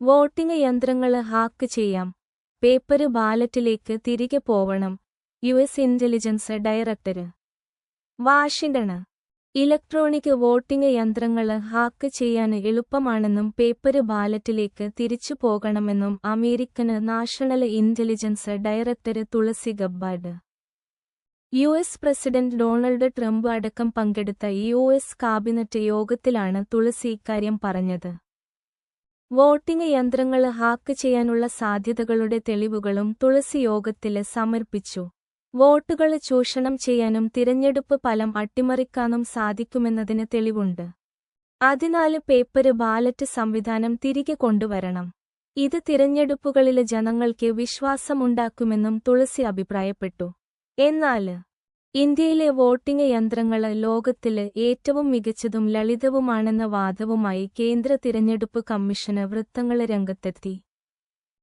Voting യന്ത്രങ്ങൾ hack ചെയ്യാം. Paper ബാലറ്റിലേക്ക് തിരികെ പോവണം. U S intelligence director. Washington electronic voting യന്ത്രങ്ങൾ ഹാക്ക് ചെയ്യാൻ എളുപ്പമാണെന്നും പേപ്പര് ബാലറ്റിലേക്ക് തിരിച്ചു പോകണമെന്നും American national intelligence director Tulsi Gabbard U S president Donald Trump അടക്കം പങ്കെടുത്ത യു എസ് കാബിനറ്റ് യോഗത്തിലാണ് തുളസി ഇക്കാര്യം പറഞ്ഞത്. വോട്ടിംഗ് യന്ത്രങ്ങൾ ഹാക്ക് ചെയ്യാനുള്ള സാധ്യതകളുടെ തെളിവുകളും തുളസി യോഗത്തിൽ സമർപ്പിച്ചു. വോട്ടുകൾ ചൂഷണം ചെയ്യാനും തിരഞ്ഞെടുപ്പ് ഫലം അട്ടിമറിക്കാനും സാധിക്കുമെന്നതിന് തെളിവുണ്ട്. അതിനാല് പേപ്പര് ബാലറ്റ് സംവിധാനം തിരികെ കൊണ്ടുവരണം. ഇത് തിരഞ്ഞെടുപ്പുകളിലെ ജനങ്ങൾക്ക് വിശ്വാസമുണ്ടാക്കുമെന്നും തുളസി അഭിപ്രായപ്പെട്ടു. എന്നാൽ ഇന്ത്യയിലെ വോട്ടിംഗ് യന്ത്രങ്ങൾ ലോകത്തിൽ ഏറ്റവും മികച്ചതും ലളിതവുമാണെന്ന വാദവുമായി കേന്ദ്ര തിരഞ്ഞെടുപ്പ് കമ്മീഷന് വൃത്തങ്ങൾ രംഗത്തെത്തി.